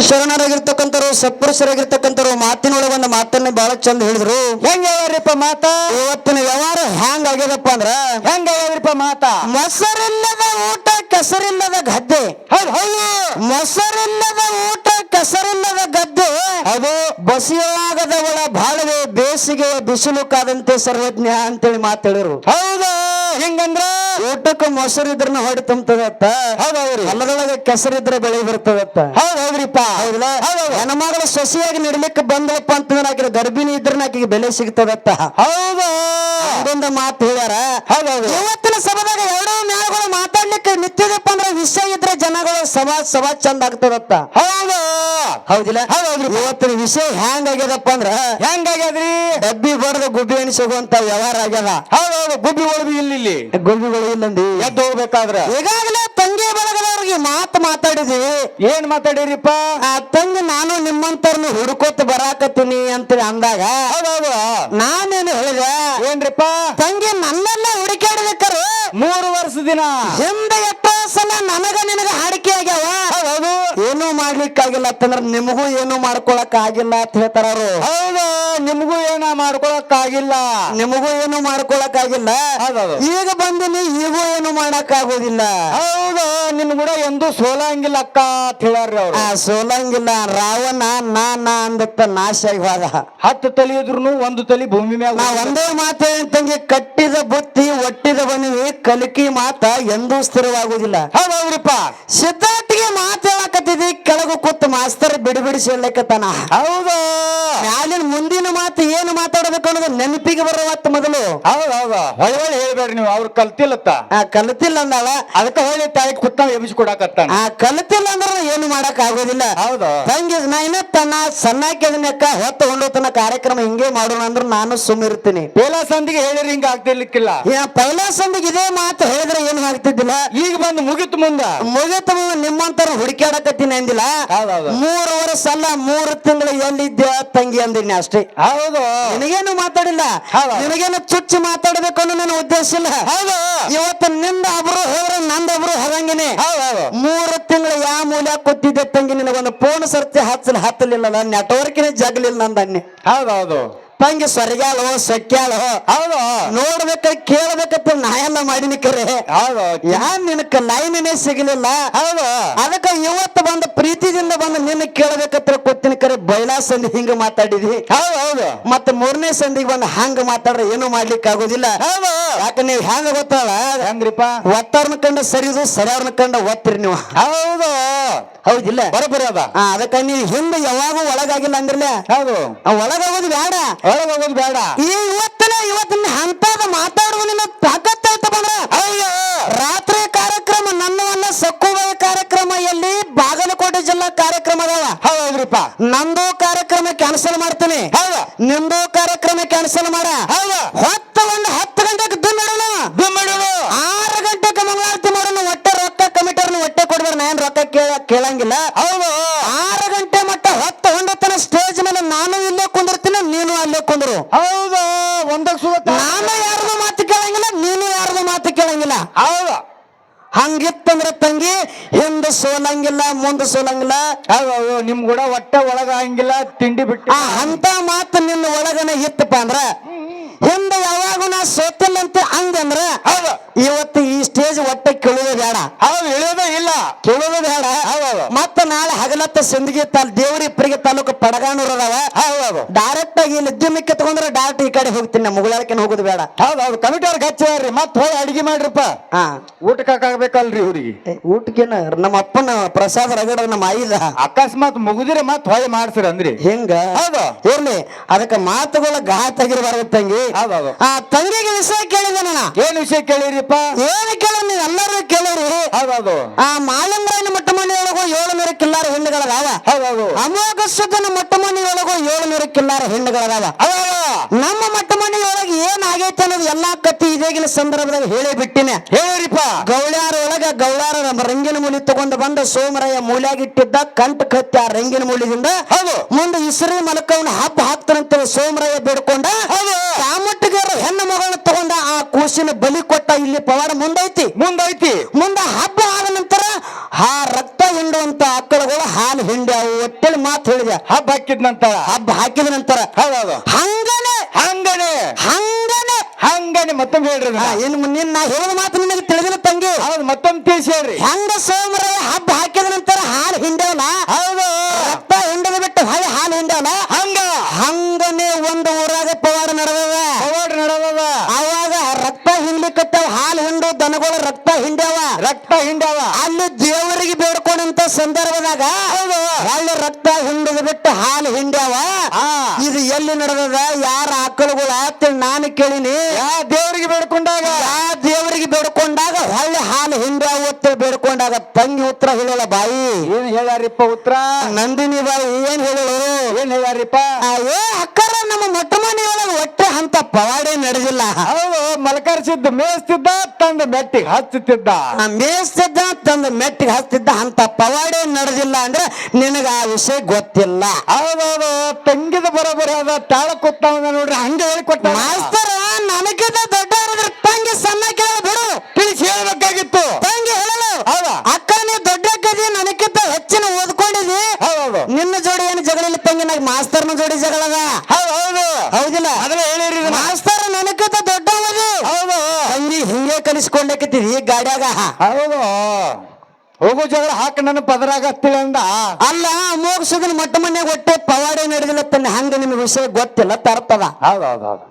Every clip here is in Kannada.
ಶರಣರಾಗಿರ್ತಕ್ಕಂಥವ್ರು ಸತ್ಪುರುಷರಾಗಿರ್ತಕ್ಕಂಥವ್ರು ಮಾತಿನೊಳಗೆ ಒಂದು ಮಾತನ್ನ ಬಹಳ ಚಂದ ಹೇಳಿದ್ರು. ಹೆಂಗ ಹೇಳ್ರಿಪ್ಪ ಮಾತ? ಇವತ್ತಿನ ವ್ಯವಹಾರ ಹ್ಯಾಂಗ ಆಗ್ಯದಪ್ಪ ಅಂದ್ರ? ಹೆಂಗ ಹೇಳ್ರಿಪ್ಪ ಮಾತ? ಮೊಸರಿಲ್ಲದ ಊಟ ಕೆಸರಿಲ್ಲದ ಗದ್ದೆ. ಮೊಸರಿಲ್ಲದ ಊಟ ಕೆಸರಿಲ್ಲದ ಗದ್ದೆ. ಅದು ಬಸಿಯಾಗದವಳ ಬಾಳವೆ ಬೇಸಿಗೆ ಬಿಸಿಲು ಕಾದಂತೆ ಸರ್ವಜ್ಞ ಅಂತೇಳಿ ಮಾತಾಡಿರು ಹೌದು. ಹೆಂಗಂದ್ರ? ಊಟಕ್ಕೆ ಮೊಸರು ಇದ್ರನ್ನ ಹೊಡಿ ತುಂಬತದತ್ತ. ಹೌದೌದ್ರಿ. ಹೊಲದೊಳಗೆ ಕೆಸರಿದ್ರೆ ಬೆಳೆ ಬರ್ತದತ್ತ. ಹೌದ್ ಹೌದ್ರಿಪ್ಪ ಹೌದಲ್ಲ ಹೆಣ್ಮಗಳು ಸೊಸಿಯಾಗಿ ನಡಿಲಿಕ್ಕೆ ಬಂದಪ್ಪ ಅಂತಂದ್ರೆ ಆಕಿನ ಗರ್ಭಿಣಿ ಇದ್ರನ್ನ ಆಕಿಗೆ ಬೆಲೆ ಸಿಗ್ತದತ್ತ. ಹೌದು. ಅದೊಂದು ಮಾತು ಹೇಳ್ಯಾರ. ಹೌದೌದು. ಇವತ್ತಿನ ಸಭಾದಾಗ ಎರಡೂ ಮೇಳಗಳು ಮಾತಾಡ್ಲಿಕ್ಕೆ ಇದ್ರೆ ಜನಗಳು ಸಮಾಜ ಸಮಾಜ ಚಂದ ಆಗ್ತದತ್ತ ಹೌದು. ಹೌದಿಲ್ಲ? ಹೌದೌದ್ರಿ ಇವತ್ತಿನ ವಿಷಯ ಹ್ಯಾಂಗ್ ಆಗ್ಯದಪ್ಪ ಅಂದ್ರ? ಹೆಂಗಾಗ್ಯದ್ರಿ ಡಬ್ಬಿ ಬಡದ ಗುಬ್ಬಿ ಎಣಿಸೋಗುವಂತ ವ್ಯವಹಾರ ಆಗ್ಯದ. ಹೌದೌದು ಗುಬ್ಬಿ ಒಳದು ಇಲ್ಲಿ ಇಲ್ಲಿ ಗುಬ್ಬಿಗಳು ಇಲ್ಲಂದಿ? ಎದ್ದು ಹೋಗ್ಬೇಕಾದ್ರ. ಈಗಾಗಲೇ ತಂಗಿ ಬಳಗದವ್ರಿಗೆ ಮಾತು ಮಾತಾಡಿದ್ವಿ. ಏನ್ ಮಾತಾಡಿರಿಪ್ಪ ಆ ತಂಗಿ ನಾನು ನಿಮ್ಮಂತವ್ರನ್ನ ಹುಡುಕೋತ ಬರಾಕತ್ತೀನಿ ಅಂತ ಅಂದಾಗ ಹೌದೌದು. ನಾನೇನು ಹೇಳಿದೆ? ಏನ್ರಿಪ್ಪ? ತಂಗಿ ನನ್ನೆಲ್ಲ ಹುಡುಕಾಡ್ಬೇಕಾರು ಮೂರು ವರ್ಷ ದಿನ. ಹಿಂದೆ ಎಷ್ಟೋ ಸಲ ನನಗ ನಿನಗ ಹಾಡಿಕೆ ಆಗ್ಯಾವ? ಹೌದು. ಏನೂ ಮಾಡ್ಲಿಕ್ಕಾಗಿಲ್ಲ ಅಂತಂದ್ರ ನಿಮಗೂ ಏನು ಮಾಡ್ಕೊಳಕ್ ಆಗಿಲ್ಲ ಅಂತ ಹೇಳ್ತಾರ ಅವರು. ಹೌದು. ನಿಮಗೂ ಏನ ಮಾಡ್ಕೊಳಕ್ ಆಗಿಲ್ಲ ನಿಮಗೂ ಏನು ಮಾಡ್ಕೊಳಕ್ ಆಗಿಲ್ಲ ಈಗ ಬಂದಿನಿ ಈಗೂ ಏನು ಮಾಡಕ್ ಆಗೋದಿಲ್ಲ ಹೌದು. ನಿಮ್ ಕೂಡ ಎಂದು ಸೋಲಂಗಿಲ್ಲ ಅಕ್ಕ ಅಂತ ಹೇಳ್ಯಾರ್ರಿ ಅವ್ರು. ಆ ಸೋಲಂಗಿಲ್ಲ. ರಾವಣ ನಾ ನಾ ಅಂದಕ್ಕ ನಾಶ ಆಗಿ ಹೋದ. ಹತ್ತು ತಲೆ ಇದ್ರು ಒಂದು ತಲೆ ಭೂಮಿ ಮ್ಯಾಗ ನಾ ಒಂದೇ ಮಾತೇ ಅಂತಂಗೆ ತಂಗಿ ಕಟ್ಟಿದ ಬುತ್ತಿ ಒಟ್ಟಿದ ಬನ್ನಿ ಕಲಿಕಿ ಮಾತ ಎಂದೂ ಸ್ಥಿರವಾಗುವುದಿಲ್ಲ ಹೌದೌದ್ರಿಪ್ಪ ಸಿದ್ಧಾರ್ಥಿಗೆ ಮಾತು ಹೇಳಕತ್ತಿದಿ ಕೆಳಗು ಕೂತು ಮಾಸ್ತರ್ ಬಿಡಿ ಬಿಡಿಸಿ ಹೇಳಕತ್ತಾನ ಹೌದು. ಮ್ಯಾಲಿನ ಮುಂದಿನ ಮಾತು ಏನು ಮಾತಾಡಬೇಕು ಅನ್ನೋದು ನೆನಪಿಗೆ ಬರುವತ್ತ ಮೊದಲು. ಹೌದು ಹೌದು. ಹೊಳೆ ಹೊಳೆ ಹೇಳ್ಬೇಡ್ರಿ ನೀವು. ಅವ್ರು ಕಲ್ತಿಲ್ಲತ್ತ. ಆ ಕಲಿತಿಲ್ಲ ಅಂದಾಳ? ಅದಕ್ಕೆ ಹೇಳಿ ತಾಯಿ ಕುತ್ತ ಎಬ್ಬಿಸಿ ಕೊಡಕತ್ತಾನ. ಆ ಕಲಿತಿಲ್ಲ ಅಂದ್ರೆ ಏನು ಮಾಡಕ್ ಆಗೋದಿಲ್ಲ ಹೌದು. ತಂಗಿ ನಾ ಇನ್ನ ತನ್ನ ಸಣ್ಣಾಕಿದನಕ್ಕ ಹೊತ್ತು ತನ್ನ ಕಾರ್ಯಕ್ರಮ ಹಿಂಗೆ ಮಾಡೋಣ ಅಂದ್ರೆ ನಾನು ಸುಮ್ಮಿರ್ತೀನಿ ಪೈಲಾಸ್ ಸಂದಿಗೆ ಹೇಳಿರಿ ಹಿಂಗ ಆಗ್ತಿರ್ಲಿಕ್ಕಿಲ್ಲ. ಪೈಲಾಸ್ ಪೈಲಾ ಸಂದಿಗೆ ಇದೇ ಮಾತು ಹೇಳಿದ್ರೆ ಏನು ಆಗ್ತಿದ್ದಿಲ್ಲ? ಈಗ ಬಂದು ಮುಗಿತು ಮುಂದ. ಮುಗಿತ ನಿಮ್ಮಂತರ ಹುಡುಕ್ಯಾಡಕತ್ತೀನಿ ಅಂದಿಲ್ಲ. ಹೌದೌದು. ಮೂರು ವರ್ಷ ಅಲ್ಲ ಮೂರು ತಿಂಗಳು ಎಲ್ಲಿದ್ದೆ ತಂಗಿ ಅಂದಿನಿ ಅಷ್ಟೇ. ಹೌದು. ನಿನಗೇನು ಮಾತಾಡಿಲ್ಲ. ನಿನಗೇನು ಚುಚ್ಚು ಮಾತಾಡಬೇಕು ಅನ್ನೋ ನನ್ನ ಉದ್ದೇಶ ಇಲ್ಲ. ಹೌದು. ಇವತ್ತು ನಿಂದ ಒಬ್ರು ಹೋದ್ರೆ ನಂದೊಬ್ರು ಒಬ್ರು ಹೌದು ಹೌದು. ಮೂರು ತಿಂಗಳು ಯಾವ ಮೂಲ ಕೊಟ್ಟಿದ್ದೆ ತಂಗಿ ನಿನಗೊಂದು ಫೋನ್ ಸರ್ತಿ ಹಚ್ಚಲ್ ಹತ್ತಲಿಲ್ಲ ನೆಟ್ವರ್ಕಿನ ಜಗಲಿಲ್ಲ ನಂದನ್ನೇ ಹೌದು. ಹೌದು ತಂಗಿ ಸ್ವರ್ಗ್ಯಾಳೋ ಸಕ್ಯಾಳೋ ಹೌದು. ನೋಡ್ಬೇಕ ಕೇಳ್ಬೇಕಂತ ನಾ ಎಲ್ಲ ಮಾಡಿನಿ ಕರೆ ಹೌದು. ಯಾ ನಿನಕ ಲೈನೇ ಸಿಗಲಿಲ್ಲ? ಹೌದು. ಅದಕ್ಕ ಇವತ್ತು ಬಂದ ಪ್ರೀತಿದಿಂದ ಬಂದು ನಿನ್ನ ಕೇಳಬೇಕಂತ ಕೊತ್ತಿನ ಕರೆ ಬೈಲಾ ಸಂಧಿ ಹಿಂಗ ಮಾತಾಡಿದಿ? ಹೌದು ಹೌದು. ಮತ್ತೆ ಮೂರನೇ ಸಂಧಿಗೆ ಬಂದು ಹಂಗ ಮಾತಾಡ್ರೆ ಏನು ಮಾಡ್ಲಿಕ್ಕೆ ಆಗೋದಿಲ್ಲ? ಹೌದು. ಯಾಕ ನೀವು ಹೆಂಗ ಗೊತ್ತಲ್ಲ ಹೆಂಗ್ರಿಪ್ಪ? ಒತ್ತವ್ರನ್ನ ಕಂಡ ಸರಿದು ಸರಿಯವ್ರನ್ನ ಕಂಡ ಒತ್ತಿರಿ ನೀವು. ಹೌದು. ಹೌದಿಲ್ಲ ಬರೋಬ್ಬರಿ ಅದ. ಆ, ಅದಕ್ಕ ನೀವು ಹಿಂದೆ ಯಾವಾಗೂ ಒಳಗಾಗಿಲ್ಲ ಅಂದ್ರಲ್ಲ ಹೌದು. ಆ, ಒಳಗಾಗೋದು ಬೇಡ. ಒಳಗೆ ಹೋಗೋದು ಬೇಡ. ಈ ಇವತ್ತಿನ ಇವತ್ತಿನ ಹಂತದ ಮಾತಾಡುವ ನಿನ್ನ ತಾಕತ್ ಆಯ್ತು ಬಂದ್ರ? ಅಯ್ಯೋ. ರಾತ್ರಿ ಕಾರ್ಯಕ್ರಮ ನನ್ನವನ್ನ ಸಕ್ಕುವ ಕಾರ್ಯಕ್ರಮ ಎಲ್ಲಿ? ಬಾಗಲಕೋಟೆ ಜಿಲ್ಲಾ ಕಾರ್ಯಕ್ರಮ ಅದಾವ. ಹೌದ್ರಿಪ್ಪ. ನಂದು ಕಾರ್ಯಕ್ರಮ ಕ್ಯಾನ್ಸಲ್ ಮಾಡ್ತೀನಿ. ಹೌದು. ನಿಂದು ಕಾರ್ಯಕ್ರಮ ಕ್ಯಾನ್ಸಲ್ ಮಾಡ. ಹೌದು. ಹೊತ್ತ ಒಂದು ಹತ್ತು ಗಂಟೆಗೆ ದುಮ್ಮಿಡೋಣ ದುಮ್ಮಡಿದು ಆರು ಗಂಟೆಗೆ ಮಂಗಳಾರತಿ ಮಾಡೋಣ. ಒಟ್ಟೆ ರೊಕ್ಕ ಕಮಿಟರ್ನ ಒಟ್ಟೆ ಕೊಡ್ಬೇಡ ನಾನು ರೊಕ್ಕ ಕೇಳ ಕೇಳಂಗಿಲ್ಲ. ಹೌದು. ಆರು ಗಂಟೆ ಮಟ್ಟ ಹೊತ್ತು ಹೊಂಡತನ ಸ್ಟೇಜ್ ಮೇಲೆ ನಾನು ಇಲ್ಲೇ ಕುಂದಿರ್ತೀನಿ ನೀನು ಅಲ್ಲೇ ಕುಂದ್ರು ಹೌದು ಒಂದಕ್ಕೆ ಸುತ್ತ ನಾನು ಯಾರ್ದು ಮಾತು ಕೇಳಂಗಿಲ್ಲ ನೀನು ಯಾರ್ದು ಮಾತು ಕೇಳಂಗಿಲ್ಲ ಹೌದು ಹಂಗಿತ್ತಂದ್ರ ತಂಗಿ ಹಿಂದೆ ಸೋಲಂಗಿಲ್ಲ ಮುಂದೆ ಸೋಲಂಗಿಲ್ಲ ಹೌದು ಹೌದು ನಿಮ್ ಕೂಡ ಹೊಟ್ಟೆ ಒಳಗ ಹಂಗಿಲ್ಲ ತಿಂಡಿ ಬಿಟ್ಟು. ಆ ಅಂತ ಮಾತು ನಿನ್ನ ಒಳಗನೆ ಇತ್ತಪ್ಪ ಅಂದ್ರ ಹಿಂದೆ ಯಾವಾಗ ನಾ ಹಂಗಂದ್ರೆ ಇವತ್ತು ಈ ಸ್ಟೇಜ್ ಒಟ್ಟೆ ಕೇಳೋದು ಬೇಡ. ಹೌದು ಇಳಿಯೋದೇ ಇಲ್ಲ. ಕೇಳೋದು ಬೇಡ. ಮತ್ತ ನಾಳೆ ಹಗಲತ್ತ ಸಿಂದಗಿ ತಾಲ್ ದೇವರಿಪ್ಪರಿಗೆ ತಾಲೂಕು ಪಡಗಾನೂರ್ ಅದಾವ ಡೈರೆಕ್ಟ್ ಆಗಿ ಇಲ್ಲಿ ತಗೊಂಡ್ರೆ ಡೈರೆಕ್ಟ್ ಈ ಕಡೆ ಹೋಗ್ತೀನಿ ನಾ ಮುಗಳಕ್ಕೆ ಹೋಗೋದು ಬೇಡ. ಹೌದು ಹೌದು ಕಮಿಟಿ ಅವ್ರಿಗೆ ಹಚ್ಚಿ ಮತ್ ಹೋಗಿ ಅಡಿಗೆ ಮಾಡ್ರಿಪ್ಪ. ಹಾ. ಊಟಕ್ಕೆ ಇವ್ರಿಗೆ ಊಟಕ್ಕೇನ? ನಮ್ಮ ಅಪ್ಪನ ಪ್ರಸಾದ ರಗಡ ನಮ್ಮ ಐದ ಅಕಸ್ಮಾತ್ ಮುಗಿದ್ರೆ ಮತ್ ಹೊಳೆ ಮಾಡ್ಸಿರ ಅಂದ್ರಿ. ಹೆಂಗ? ಹೌದು. ಇರ್ಲಿ. ಅದಕ್ಕೆ ಮಾತುಗಳ ಗಾತ್ರ ಆಗಿರಬಾರ್ದು ತಂಗಿ. ಹೌದು ಹೌದು ಆ ತಂಗಿಗೆ ವಿಷಯ ಕೇಳಿದೆ ನಾನು ಏನ್ ವಿಷಯ ಕೇಳಿರಿಪ್ಪ ಏನು ಕೇಳ ನೀವು ಎಲ್ಲರೂ ಕೇಳಿರಿ ಹೌದು ಹೌದು ಆ ಮಾಲಂಗರಾಯನ ಮೊಟ್ಟ ಏಳು ಏಳುನೂರು ಕಿಲ್ಲಾರ ಹೆಣ್ಣುಗಳದಾವ. ಹೌದೌದು. ಹೌದು ಅಮೋಘ ಸುದ್ದನ ಮೊಟ್ಟ ಏಳು ಏಳುನೂರು ಕಿಲ್ಲಾರ ಹೆಣ್ಣುಗಳದಾವ. ನಮ್ಮ ಮೊಟ್ಟ ಮನೆಯೊಳಗೆ ಏನ್ ಆಗೈತೆ ಅನ್ನೋದು ಎಲ್ಲಾ ಕತ್ತಿ ಇದೇಗಿನ ಸಂದರ್ಭದಾಗ ಹೇಳಿ ಬಿಟ್ಟಿನಿ. ಹೇಳಿರಿಪ್ಪ. ಗೌಳ್ಯಾರ ಒಳಗ ಗೌಳಾರ ನಮ್ಮ ರಂಗಿನ ಮೂಲಿ ತಗೊಂಡು ಬಂದ ಸೋಮರಯ್ಯ ಮೂಲ್ಯಾಗಿಟ್ಟಿದ್ದ ಕಂಠ ಕತ್ತಿ ಆ ರಂಗಿನ ಮೂಲಿದಿಂದ ಹೌದು. ಮುಂದೆ ಇಸ್ರಿ ಮಲಕವನ್ನ ಹಬ್ಬ ಹಾಕ್ತಾನಂತ ಸೋಮರಯ್ಯ ಬೇಡ್ಕೊಂಡ ಹೌದು ಕಾಮಟ್ಟಿಗರ ಹೆಣ್ಣು ಮಗಳನ್ನ ತಗೊಂಡ ಕೂಸಿನ ಬಲಿ ಕೊಟ್ಟ ಇಲ್ಲಿ ಪವಾಡ ಮುಂದೈತಿ. ಮುಂದೈತಿ. ಮುಂದೆ ಹಬ್ಬ ಆದ ನಂತರ ಆ ರಕ್ತ ಹಿಂಡುವಂತ ಆಕಳುಗಳು ಹಾಲು ಹಿಂಡ್ಯಾವು ಒಟ್ಟಲ್ಲಿ ಮಾತು ಹೇಳಿದೆ. ಹಬ್ಬ ಹಾಕಿದ ನಂತರ. ಹಬ್ಬ ಹಾಕಿದ ನಂತರ. ಹೌದೌದು. ಹಂಗನೆ. ಹಂಗನೆ. ಹಂಗನೆ. ಹಂಗನೆ ಮತ್ತೊಮ್ಮೆ ಹೇಳ್ರಿ ಏನು ನಿನ್ನ ನಾ ಹೇಳಿದ ಮಾತು ನಿಮಗೆ ತಿಳಿದಿಲ್ಲ ತಂಗಿ. ಹೌದು ಮತ್ತೊಮ್ಮೆ ತಿಳಿಸಿ ಹೇಳ್ರಿ. ಹಂಗ ಸೋಮರ ಹಬ್ಬ ಹಾಕಿದ ನಂತರ ಹಾಲು ಹಿಂಡ್ಯಾವಲ್ಲ ಹೌದು ರಕ್ತ ಹಿಂಡದ ಬಿಟ್ಟು ಹೊಳೆ ಹಾಲು ಹಿಂಡ್ಯಾವಲ್ಲ ಹಂಗ ಹಂಗನೆ ಒಂದು ಊರಾಗ ಪವಾಡ ನಡೆದದ ಪವಾಡ ನಡೆದದ ಅವಾಗ ರಕ್ತ ಹಿಂಡ್ಲಿಕ್ಕತ್ತಾವ ಹಾಲು ಹಿಂಡು ದನಗಳು ರಕ್ತ ಹಿಂಡ್ಯಾವ ರಕ್ತ ಹಿಂಡವ. ಅಲ್ಲಿ ದೇವರಿಗೆ ಬೇಡ್ಕೊಂಡಂತ ಸಂದರ್ಭದಾಗ ಅಲ್ಲಿ ರಕ್ತ ಹಿಂಡದ ಬಿಟ್ಟು ಹಾಲು ಹಿಂಡ್ಯಾವ. ಇದು ಎಲ್ಲಿ ನಡೆದದ ಯಾರ ಆಕಳುಗಳು ಆತ ನಾನು ಕೇಳಿನಿ. ಯಾ ದೇವರಿಗೆ ಬೇಡ್ಕೊಂಡಾಗ? ಯಾ ದೇವರಿಗೆ ಬೇಡ್ಕೊಂಡಾಗ ಹೊಳ್ಳಿ ಹಾಲು ಹಿಂಡ್ಯಾವ ಅಂತೇಳಿ ಬೇಡ್ಕೊಂಡಾಗ ತಂಗಿ ಉತ್ತರ ಹೇಳಲ್ಲ ಬಾಯಿ. ಏನ್ ಹೇಳ್ಯಾರಿಪ್ಪ ಉತ್ತರ? ನಂದಿನಿ ಬಾಯಿ ಏನ್ ಹೇಳೋರು ಏನ್ ಹೇಳ್ಯಾರಿಪ್ಪ ಆ, ಏ ಅಕ್ಕರ ನಮ್ಮ ಮೊಟ್ಟ ಮನೆಯೊಳಗೆ ಒಟ್ಟೆ ಅಂತ ಪವಾಡೆ ನಡೆದಿಲ್ಲ. ಹೌದು ಮಲಕರಿಸಿದ್ದು ಮೇಯಿಸ್ತಿದ್ದ ತಂದ ಮೆಟ್ಟಿಗೆ ಹಚ್ಚುತ್ತಿದ್ದ ಆ ಮೇಯಿಸ್ತಿದ್ದ ತಂದ ಮೆಟ್ಟಿಗೆ ಹಚ್ತಿದ್ದ ಅಂತ ಪವಾಡೆ ನಡೆದಿಲ್ಲ ಅಂದ್ರೆ ನಿನಗ ಆ ವಿಷಯ ಗೊತ್ತಿಲ್ಲ. ಹೌದೌದು ತಂಗಿದ ಬರೋಬರಿ ಅದ ತಾಳ ಕೊತ್ತ ನೋಡ್ರಿ ಹಂಗೆ ಹೇಳಿಕೊಟ್ಟ ಮಾಸ್ತರ ನನಗಿಂತ ದೊಡ್ಡ ತಂಗಿ ಸಣ್ಣ ಕೇಳ ಬಿಡು ತಿಳಿಸಿ ಹೇಳ್ಬೇಕಾಗಿತ್ತು ತಂಗಿ ಹೇಳಲು ಹೌದಾ ಅಕ್ಕ ನೀ ದೊಡ್ಡ ಅಕ್ಕದಿ ನನಗಿಂತ ಹೆಚ್ಚಿನ ಓದ್ಕೊಂಡಿದಿ ಹೌದೌದು ನಿನ್ನ ಜೋಡಿ ಏನು ಜಗಳ ಇಲ್ಲ ತಂಗಿ ನನಗೆ ಮಾಸ್ತರ್ನ ಜೋಡಿ ಜಗಳದ ಹೌದು ಹೌದು ಹೌದಿಲ್ಲ ಮೊದಲೇ ಹೇಳಿರಿ ಇದನ್ನ. ಮಾಸ್ತರ ನನಗಿಂತ ದೊಡ್ಡವದಿ ಹೌದು ತಂಗಿ ಕಲಿಸ್ಕೊಂಡಕ್ಕಿದ್ದೀರಿ ಗಾಡ್ಯಾಗ? ಹೌದು. ಹೋಗು ಜಗಳ ಹಾಕ ನನ್ನ ಪದರಾಗ ಹತ್ತಿಲ್ಲ ಅಂದ. ಅಲ್ಲ ಮೋಗಸದನ ಮೊಟ್ಟ ಮನ್ಯಾಗ ಒಟ್ಟೆ ಪವಾಡೆ ನಡೆದಿಲ್ಲ ತನ್ನ ಹಂಗ ನಿಮ್ಗೆ ವಿಷಯ ಗೊತ್ತಿಲ್ಲ ತರ್ತದ ಹೌದು ಹೌದು ಹೌದು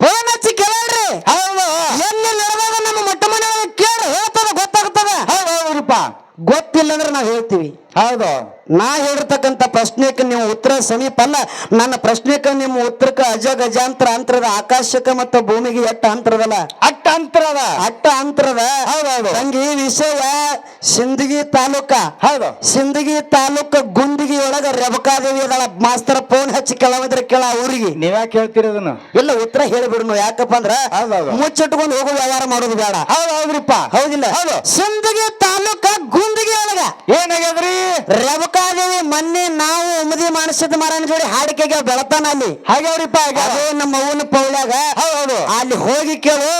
ಫೋನ್ ಹಚ್ಚಿ ಕೇಳ್ರಿ. ಹೌದು. ಎಲ್ಲಿ ನಡೆದಾಗ ನಮ್ಮ ಮೊಟ್ಟ ಮನೆಯೊಳಗೆ ಕೇಳಿ ಹೇಳ್ತದ ಗೊತ್ತಾಗ್ತದ. ಹೌದು ಹೌದ್ರಿಪ್ಪ ಗೊತ್ತಿಲ್ಲ ಅಂದ್ರೆ ನಾವು ಹೇಳ್ತೀವಿ. ಹೌದು. ನಾ ಹೇಳಿರ್ತಕ್ಕಂಥ ಪ್ರಶ್ನೆಕ್ಕೆ ನೀವು ಉತ್ತರ ಸಮೀಪ ಅಲ್ಲ. ನನ್ನ ಪ್ರಶ್ನೆಕ್ಕೆ ನಿಮ್ಮ ಉತ್ತರಕ್ಕೆ ಅಜ ಗಜಾಂತರ ಅಂತರದ ಆಕಾಶಕ್ಕೆ ಮತ್ತು ಭೂಮಿಗೆ ಎಟ್ಟ ಅಂತರದಲ್ಲ? ಅಟ್ಟ ಅಂತರದ. ಅಟ್ಟ ಅಂತರದ. ಹೌದೌದು. ತಂಗಿ ವಿಷಯ ಸಿಂದಗಿ ತಾಲೂಕ ಹೌದು. ಸಿಂದಗಿ ತಾಲೂಕ ಗುಂಡಿಗಿ ಒಳಗ ರೆಬಕಾದೇವಿ ಅದಳ. ಮಾಸ್ತರ ಫೋನ್ ಹಚ್ಚಿ ಕೆಳವದ್ರ ಕೆಳ ಊರಿಗೆ. ನೀವ್ಯಾಕೆ ಹೇಳ್ತೀರಿ ಅದನ್ನ ಇಲ್ಲ ಉತ್ತರ ಹೇಳಿಬಿಡ್ನು ಯಾಕಪ್ಪ ಅಂದ್ರ. ಮುಚ್ಚಿಟ್ಕೊಂಡು ಹೋಗೋ ವ್ಯವಹಾರ ಮಾಡೋದು ಬೇಡ. ಹೌದು ಹೌದ್ರಿಪ್ಪ ಹೌದಿಲ್ಲ. ಹೌದು. ಸಿಂದಗಿ ತಾಲೂಕ ಗುಂದಿಗಿ ಒಳಗ ಏನಾಗ್ಯದ್ರಿ? ರೆಬಕಾದೇವಿ ಮೊನ್ನೆ ನಾವು ಉಮದಿ ಮಾಡಿಸಿದ ಮರನ ಜೋಡಿ ಹಾಡಿಕೆಗೆ ಬೆಳತಾನ ಅಲ್ಲಿ. ಹಾಗೆ ಅವ್ರಿಪ್ಪ ಅದೇ ನಮ್ಮ ಅವನ ಪೌಳ್ಯಾಗ ಹೌದು ಅಲ್ಲಿ ಹೋಗಿ ಕೇಳು.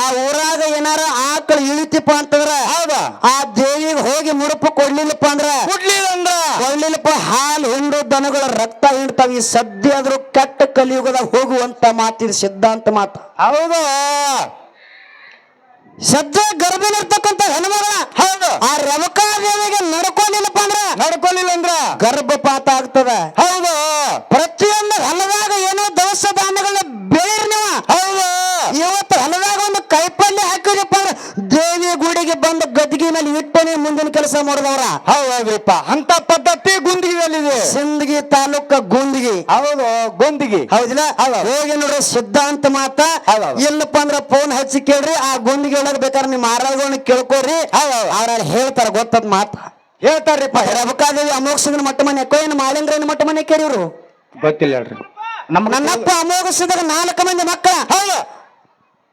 ಆ ಊರಾಗ ಏನಾರ ಆಕಳು ಇಳಿತಿಪ್ಪ ಅಂತಂದ್ರ ಹೌದ. ಆ ದೇವಿಗೆ ಹೋಗಿ ಮುಡುಪು ಕೊಡ್ಲಿಲ್ಲಪ್ಪ ಅಂದ್ರ ಕೊಡ್ಲಿಲ್ಲ ಅಂದ್ರ? ಕೊಡ್ಲಿಲ್ಲಪ್ಪ. ಹಾಲು ಹಿಂಡು ದನಗಳ ರಕ್ತ ಹಿಂಡ್ತಾವ. ಈ ಸದ್ಯ ಆದ್ರೂ ಕೆಟ್ಟ ಕಲಿಯುಗದಾಗ ಹೋಗುವಂತ ಮಾತಿದ ಸಿದ್ಧಾಂತ ಮಾತ. ಹೌದು. ಸದ್ಯ ಗರ್ಭಿಣಿರ್ತಕ್ಕಂಥ ಹೆಣ್ಮಗಳ ಹೌದು. ಆ ರೆಬಕಾದೇವಿಗೆ ನಡ್ಕೊಂಡಿಲ್ಲಪ್ಪ ಅಂದ್ರ ನಡ್ಕೊಲಿಲ್ಲ ಅಂದ್ರ ಗರ್ಭಪಾತ ಆಗ್ತದ. ಹೌದು. ಪ್ರತಿಯೊಂದು ಹೊಲದಾಗ ಏನೋ ದವಸ ಧಾನ್ಯಗಳನ್ನ ಬೆಳೀರಿ ನೀವು ಹೌದು ಇವತ್ತು ಹೊಲದಾಗ ಒಂದು ಕೈಪಲ್ಯ ಹಾಕಿದಪ್ಪ ಅಂದ್ರೆ ದೇವಿ ಗುಡಿಗೆ ಬಂದು ಗದ್ದಿಗೆ ಮೇಲೆ ಇಟ್ಟನೆ ಮುಂದಿನ ಕೆಲಸ ಮಾಡಿದವ್ರ ಹೌದ್ರಿಪ್ಪ ಅಂತ ಪದ್ಧತಿ ಗುಂದಿಗೆಯಲ್ಲಿದೆ. ಸಿಂದಗಿ ತಾಲೂಕ ಗುಂದಿಗೆ. ಹೌದು ಗುಂದಿಗೆ. ಹೌದಿಲ್ಲ? ಹೌದು. ಹೋಗಿ ನೋಡ್ರಿ ಸಿದ್ಧಾಂತ ಮಾತ. ಎಲ್ಲಪ್ಪ ಇಲ್ಲಪ್ಪ ಅಂದ್ರ ಫೋನ್ ಹಚ್ಚಿ ಕೇಳ್ರಿ ಆ ಗುಂದಿಗೆ ಒಳಗ್ ಬೇಕಾದ್ರೆ ನಿಮ್ಮ ಆರಾಧಗಳನ್ನ ಕೇಳ್ಕೊರಿ. ಅವ್ರ ಹೇಳ್ತಾರ ಗೊತ್ತದ ಮಾತ. ಹೇಳ್ತಾರ್ರಿಪ್ಪ. ರಬಕಾದೇವಿ ಅಮೋಘಸಿದ ಮಟ್ಟ ಮನೆ ಏನು ಮಾಳಿಂಗ್ರೇನ ಮಟ್ಟ ಮನೆ ಕೇಳಿವ್ರು? ಗೊತ್ತಿಲ್ಲ ಹೇಳ್ರಿ. ನಮ್ಮ ನನ್ನಪ್ಪ ಅಮೋಘಸಿದಾಗ ನಾಲ್ಕು ಮಂದಿ ಮಕ್ಕಳ. ಹೌದು.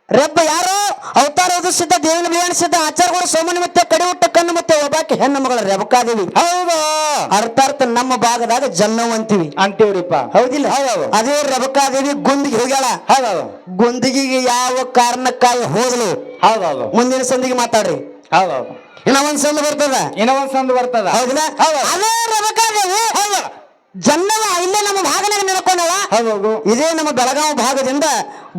ರೆಬ್ಬ ಯಾರು? ಅವತಾರ ಎದುರಿಸಿದ್ದ ದೇವನ ಬಿಯಾಣಿಸಿದ್ದ ಆಚಾರಗಳು ಸೋಮನ ಮತ್ತೆ ಕಡೆ ಹುಟ್ಟ ಕಣ್ಣು ಮತ್ತೆ ಒಬ್ಬಾಕಿ ಹೆಣ್ಣು ಮಗಳ ರೆಬಕಾದೇವಿ ಹೌದು. ಅರ್ಥ ನಮ್ಮ ಭಾಗದಾಗ ಜನ್ನವ್ ಅಂತೀವಿ. ಅಂತೀವ್ರಿಪ್ಪ. ಹೌದಿಲ್ಲ? ಹೌದೌದು. ಅದೇ ರೆಬಕಾದೇವಿ ಗುಂದಿಗೆ ಹೋಗ್ಯಾಳ. ಹೌದೌದು. ಗುಂದಿಗಿಗೆ ಯಾವ ಕಾರಣಕ್ಕಾಗಿ ಹೋದ್ಲು? ಹೌದೌದು. ಮುಂದಿನ ಸಂದಿಗೆ ಮಾತಾಡ್ರಿ. ಹೌದೌದು. ಇನ್ನ ಒಂದ್ ಸಂದ ಬರ್ತದ? ಇನ್ನೊಂದ್ ಒಂದ್ ಸಂದ್ ಬರ್ತದ. ಹೌದಿಲ್ಲ? ಹೌದು. ಅದೇ ರೆಬಕಾದೇವಿ ಹೌದು. ಜನ್ನವ ಇಲ್ಲೇ ನಮ್ಮ ಭಾಗನಾಗ ನೆನಕೊಂಡವ? ಹೌದು ಇದೇ ನಮ್ಮ ಬೆಳಗಾವಿ ಭಾಗದಿಂದ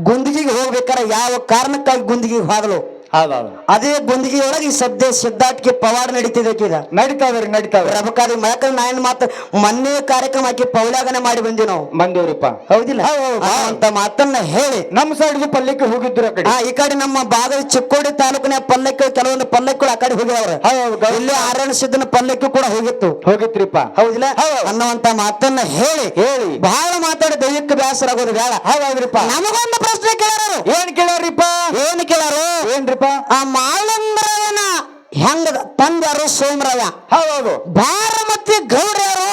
ಗುಂದಿಗೆಗೆ ಹೋಗ್ಬೇಕಾರ ಯಾವ ಕಾರಣಕ್ಕಾಗಿ ಗುಂದಿಗೆಗೆ ಹೋದಲು ಹೌದೌದು ಅದೇ ಗುಂದಿಗೆ ಒಳಗೆ ಈ ಸದ್ಯ ಸಿದ್ಧಾರ್ಥಕ್ಕೆ ಪವಾಡ ನಡೀತಿದೆ ನಡೀತಾವ್ರಿ ನಡೀತಾವ್ರಿ. ರಬಕಾದಿ ಯಾಕಂದ್ರೆ ನಾ ಮಾತ್ರ ಮಾತು ಮೊನ್ನೆ ಕಾರ್ಯಕ್ರಮ ಹಾಕಿ ಪೌಲಾಗನೆ ಮಾಡಿ ಬಂದಿ ನಾವು. ಬಂದೇವ್ರಿಪ್ಪ. ಹೌದಿಲ್ಲ? ಹೌದು, ಹೌದು. ಅಂತ ಮಾತನ್ನ ಹೇಳಿ. ನಮ್ಮ ಸೈಡ್ ಪಲ್ಲಕ್ಕೆ ಹೋಗಿದ್ರು ಆ ಕಡೆ. ಈ ಕಡೆ ನಮ್ಮ ಭಾಗ ಚಿಕ್ಕೋಡಿ ತಾಲೂಕಿನ ಪಲ್ಲಕ್ಕಿ ಕೆಲವೊಂದು ಪಲ್ಲಕ್ಕಿಗಳು ಆ ಕಡೆ ಹೋಗ್ಯಾವ್ರ ಇಲ್ಲಿ ಆರಣ ಸಿದ್ದನ ಪಲ್ಲಕ್ಕಿ ಕೂಡ ಹೋಗಿತ್ತು. ಹೋಗಿತ್ರಿಪ್ಪ. ಹೌದಿಲ್ಲ? ಹೌದು. ಅನ್ನುವಂತ ಮಾತನ್ನ ಹೇಳಿ. ಹೇಳಿ. ಬಹಳ ಮಾತಾಡಿ ದೈಹಿಕ ಬೇಸರ ಆಗೋದು ಬೇಡ. ಹೌದೌದ್ರಿಪ್ಪ ನಮಗೊಂದು ಪ್ರಶ್ನೆ ಕೇಳಾರು. ಏನ್ ಕೇಳಾರಿಪ್ಪ? ಏನ್ ಕೇಳಾರು? ಏನ್ರಿಪ್ಪ ಆ ಮಾಳಂಬರವನ ಹೆಂಗ ತಂದ್ಯಾರು ಸೋಮರಾಯ ಹೌದು ಬಾರಮತಿ ಗೌಡ ಯಾರು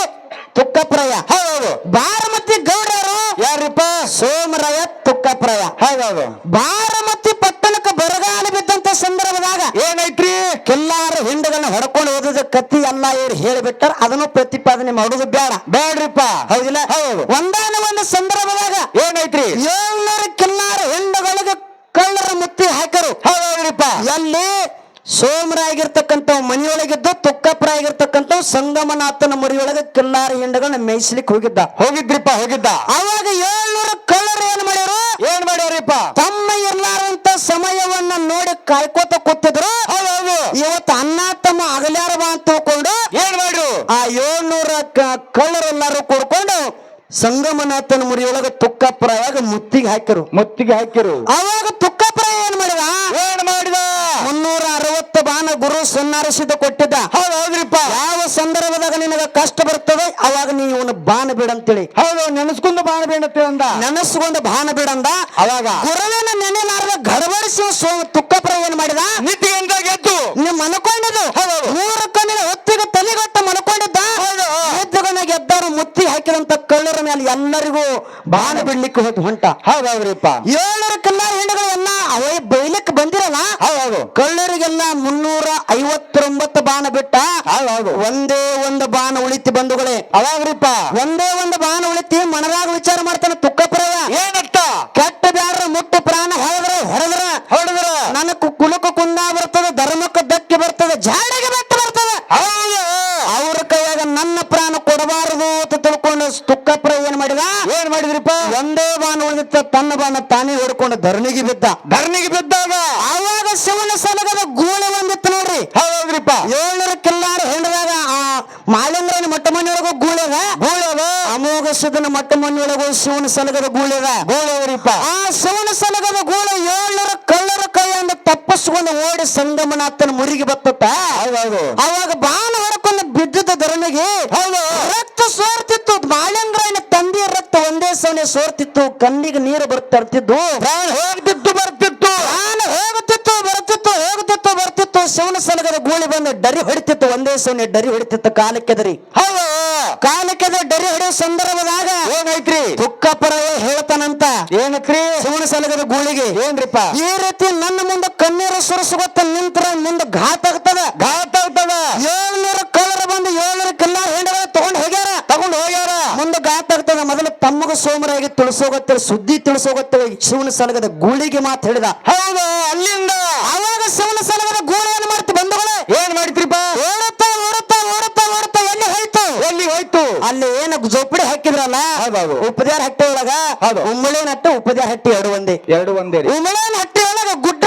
ತುಕ್ಕಪ್ರಯ ಹೌದು ಬಾರಮತಿ ಗೌಡ ಯಾರು ಯಾರಪ್ಪ ಸೋಮರಾಯ ತುಕ್ಕಪ್ರಯ ಹೌದೌದು. ಮತ್ತೆ ಪಟ್ಟಣಕ್ಕೆ ಬರಗಾಲ ಬಿದ್ದಂತ ಸಂದರ್ಭದಾಗ ಏನೈತ್ರಿ? ಕೆಲ್ಲಾರು ಹಿಂಡುಗಳನ್ನ ಹೊಡ್ಕೊಂಡು ಹೋದ ಕತ್ತಿ ಎಲ್ಲ ಇವ್ರು ಹೇಳಿಬಿಟ್ಟಾರ? ಅದನ್ನು ಪ್ರತಿಪಾದನೆ ಮಾಡುದು ಬೇಡ. ಬೇಡ್ರಿಪ್ಪ. ಹೌದಿಲ್ಲ? ಹೌದು. ಒಂದಾನ ಒಂದು ಸಂದರ್ಭದಾಗ ಏನೈತ್ರಿ? ಏಳ್ನೂರು ಕೆಲ್ಲಾರು ಹಿಂಡುಗಳಿಗೆ ಕಳ್ಳರ ಮುತ್ತಿ ಹಾಕರು. ಹೌದ್ರಿಪ್ಪ ಎಲ್ಲಿ ಸೋಮರಾಗಿರ್ತಕ್ಕಂಥ ಮನೆಯೊಳಗಿದ್ದು ತುಕ್ಕಪ್ಪರಾಗಿರ್ತಕ್ಕಂಥ ಸಂಗಮನಾಥನ ಮರಿಯೊಳಗೆ ಕಿಲ್ಲಾರಿ ಹಿಂಡಗಳನ್ನ ಮೇಯಿಸ್ಲಿಕ್ಕೆ ಹೋಗಿದ್ದ. ಹೋಗಿದ್ರಿಪ್ಪ ಹೋಗಿದ್ದ. ಅವಾಗ ಏಳ್ನೂರು ಕಳ್ಳರು ಏನ್ ಮಾಡ್ಯಾರು? ಏನ್ ಮಾಡ್ಯಾರಿಪ್ಪ? ತಮ್ಮ ಇರ್ಲಾರಂತ ಸಮಯವನ್ನ ನೋಡಿ ಕಾಯ್ಕೋತ ಕೂತಿದ್ರು. ಹೌದು ಇವತ್ತು ಅಣ್ಣ ತಮ್ಮ ಅಗಲ್ಯಾರ ಬಾ ಅಂತ ತಿಳ್ಕೊಂಡು ಏನ್ ಮಾಡ್ರು? ಆ ಏಳ್ನೂರ ಕಳ್ಳರೆಲ್ಲರೂ ಕೂಡ್ಕೊಂಡು ಸಂಗಮನಾಥನ ಮುರಿಯೊಳಗ ತುಕ್ಕಪುರವಾಗ ಮುತ್ತಿಗೆ ಹಾಕಿರು. ಮುತ್ತಿಗೆ ಹಾಕಿರು. ಅವಾಗ ತುಕ್ಕಪ್ಪರ ಏನ್ ಮಾಡಿದ? ಏನ್ ಮಾಡಿದ? ಮುನ್ನೂರ ಅರವತ್ತು ಬಾಣ ಗುರು ಸನ್ನಾರಿಸಿದ ಕೊಟ್ಟಿದ್ದ. ಹೌದು ಹೌದ್ರಿಪ್ಪ. ಯಾವ ಸಂದರ್ಭದಾಗ ನಿನಗ ಕಷ್ಟ ಬರ್ತದೆ? ಅವಾಗ ನೀ ಇವನು ಬಾಣ ಬಿಡಂತೇಳಿ ಹೌದು ನೆನೆಸ್ಕೊಂಡು ಬಾಣ ಬೇಣತ್ತೆ ಅಂದ. ನೆನಸ್ಕೊಂಡು ಬಾಣ ಬಿಡಂದ ಅವಾಗ? ಗುರುವಿನ ನೆನೆಲಾರದ ಗಡಬಡಿಸಿ ಸೋ ತುಕ್ಕಪ್ಪರ ಏನ್ ಮಾಡಿದ? ನಿದ್ದೆ ಅಂತ ಗೆದ್ದು. ನೀವು ಮನಕೊಂಡದು. ಹೌದು. ಮೂರು ಕಣ್ಣಿನ ಹೊತ್ತಿಗೆ ತಲೆಗಟ್ಟ ಮನಕೊಂಡಿದ್ದ. ಹೌದು. ಎದ್ದುಗನ ಗೆದ್ದಾರು ಹಾಕಿದಂತ ಕಳ್ಳರ ಮೇಲೆ ಎಲ್ಲರಿಗೂ ಬಾಣ ಬಿಡ್ಲಿಕ್ಕೆ ಹೋಗಿ ಹೊಂಟ. ಹೌದೌದ್ರಿಪ್ಪ. ಏಳರ ಕಲ್ಲಾರ ಹೆಣ್ಣುಗಳೆಲ್ಲ ಅವೇ ಬೈಲಕ್ಕೆ ಬಂದಿರಲ್ಲ? ಹೌದೌದು. ಕಳ್ಳರಿಗೆಲ್ಲ ಮುನ್ನೂರ ಐವತ್ತೊಂಬತ್ತು ಬಾಣ ಬಿಟ್ಟ? ಹೌದು ಒಂದೇ ಒಂದು ಬಾಣ ಉಳಿತಿ ಬಂಧುಗಳೇ. ಅವಾಗ್ರಿಪ್ಪ ಒಂದೇ ಒಂದು ಬಾಣ ಉಳಿತಿ ಮನದಾಗ ವಿಚಾರ ಮಾಡ್ತಾನೆ ತುಕ್ಕಪುರವ ಏನತ್ತ ಕೆಟ್ಟ ಬ್ಯಾಡ್ರ ಮುಟ್ಟು ಪ್ರಾಣ ಹೊಡೆದ್ರ ಹೊರದ್ರ. ಹೊಡೆದ್ರ ನನ್ನ ಕುಲಕ ಕುಂದ ಬರ್ತದೆ ಧರ್ಮಕ್ಕೆ ಧಕ್ಕೆ ಬರ್ತದೆ ಜಾಡಿಗೆ ಬೆಟ್ಟ ಬರ್ತದೆ ಹೌದು ಅವ್ರ ಕೈಯಾಗ ನನ್ನ ಪ್ರಾಣ ಕೊಡಬಾರದು ಅಂತ ತಿಳ್ಕೊಂಡು ತುಕ್ಕಪುರ ಏನ್ ಮಾಡಿದ? ಏನ್ ಮಾಡಿದ್ರಿಪ್ಪ? ಒಂದೇ ಬಾಣ ಉಳಿದಿತ್ತ ತನ್ನ ಬಾಣ ತಾನೇ ಹೊಡ್ಕೊಂಡು ಧರಣಿಗೆ ಬಿದ್ದ. ಧರಣಿಗೆ ಬಿದ್ದಾಗ? ಆವಾಗ ಶಿವನ ಸಲಗದ ಗೂಳೆ ಒಂದಿತ್ತು ನೋಡ್ರಿ. ಹೌದೌದ್ರಿಪ್ಪ. ಏಳ್ನೂರ ಕಿಲ್ಲಾರ ಹೆಂಡದಾಗ ಆ ಮಾಲಿಂಗರನ ಮಟ್ಟ ಮನೆಯೊಳಗೂ ಗೂಳೆದ ಗೂಳದ ಅಮೋಘ ಸಿದ್ದನ ಮಟ್ಟ ಮನೆಯೊಳಗೂ ಶಿವನ ಸಲಗದ ಗೂಳೆದ ಗೂಳವ್ರಿಪ್ಪ ಆ ಶಿವನ ಸಲಗದ ಗೂಳ ಏಳ್ನೂರ ಕಳ್ಳರ ಕೈಯಿಂದ ತಪ್ಪಿಸ್ಕೊಂಡು ಓಡಿ ಸಂಗಮನಾಥನ ಮುರಿಗೆ ಬತ್ತತ್ತ? ಹೌದೌದು. ಅವಾಗ ಬಾಣ ಹೊಡ್ಕೊಂಡು ಬಿದ್ದಿದ್ದ ಧರಣಿಗೆ ಸವನೆ ಸೋರ್ತಿತ್ತು ಕಣ್ಣಿಗೆ ನೀರು ಬರ್ತಿರ್ತಿದ್ದು ಪ್ರಾಣ ಹೋಗ್ತಿತ್ತು ಬರ್ತಿತ್ತು. ಪ್ರಾಣ ಹೋಗುತ್ತಿತ್ತು ಬರ್ತಿತ್ತು ಹೋಗುತ್ತಿತ್ತು ಬರ್ತಿತ್ತು ಶಿವನ ಸಲಗದ ಗೂಳಿ ಬಂದು ಡರಿ ಹೊಡಿತಿತ್ತು ಒಂದೇ ಸೌನೆ ಡರಿ ಹೊಡಿತಿತ್ತು ಕಾಲಕ್ಕೆದರಿ. ಹೌದು. ಕಾಲಕ್ಕೆದ ಡರಿ ಹೊಡೆಯೋ ಸಂದರ್ಭದಾಗ ಏನೈತ್ರಿ ತುಕ್ಕಪರ ಹೇಳ್ತಾನಂತ. ಏನಕ್ರಿ? ಶಿವನ ಸಲಗದ ಗೂಳಿಗೆ ಏನ್ರಿಪ್ಪ? ಈ ರೀತಿ ನನ್ನ ಮುಂದೆ ಕಣ್ಣೀರು ಸುರಿಸುಗೊತ್ತ ನಿಂತರ ಮುಂದೆ ಘಾತ ಆಗ್ತದ. ಘಾತ ಆಗ್ತದ. ಏಳ್ನೂರು ಕಲರ್ ಬಂದು ಏಳ್ನೂರು ಕಲ್ಲ ಹೆಂಡಗಳ ತಗೊಂಡು ಹೋಗ್ಯಾರ ತಗೊಂಡು ಹೋಗ್ಯಾರ ಆಗ್ತದ ಮೊದಲು ತಮ್ಮಗ ಸೋಮರಾಗಿ ತಿಳಿಸೋಗತ್ತೇಳಿ ಸುದ್ದಿ ತಿಳಿಸೋಗತ್ತೇಳಿ ಶಿವನ ಸಲಗದ ಗೂಳಿಗೆ ಮಾತು ಹೇಳಿದ. ಹೌದು ಅಲ್ಲಿಂದ ಅವಾಗ ಶಿವನ ಸಲಗದ ಗೂಳಿ ಏನು ಮಾಡ್ತು ಬಂಧುಗಳೇ. ಏನ್ ಮಾಡಿದ್ರಿಪ್ಪ? ಓಡುತ್ತಾ ಓಡುತ್ತಾ ಓಡುತ್ತಾ ಓಡುತ್ತಾ ಎಲ್ಲಿ ಹೋಯ್ತು? ಎಲ್ಲಿ ಹೋಯ್ತು? ಅಲ್ಲಿ ಏನು ಜೋಪಡಿ ಹಾಕಿದ್ರಲ್ಲ. ಉಪದ್ಯಾರ ಹಟ್ಟಿ ಒಳಗ ಹೌದು. ಉಮ್ಮಳಿನ ಹಟ್ಟಿ ಉಪದ್ಯಾರ ಹಟ್ಟಿ ಎರಡು ಒಂದೇ. ಎರಡು ಒಂದೇ ಉಮ್ಮಳೇನ ಹಟ್ಟಿ ಒಳಗ ಹೌದು.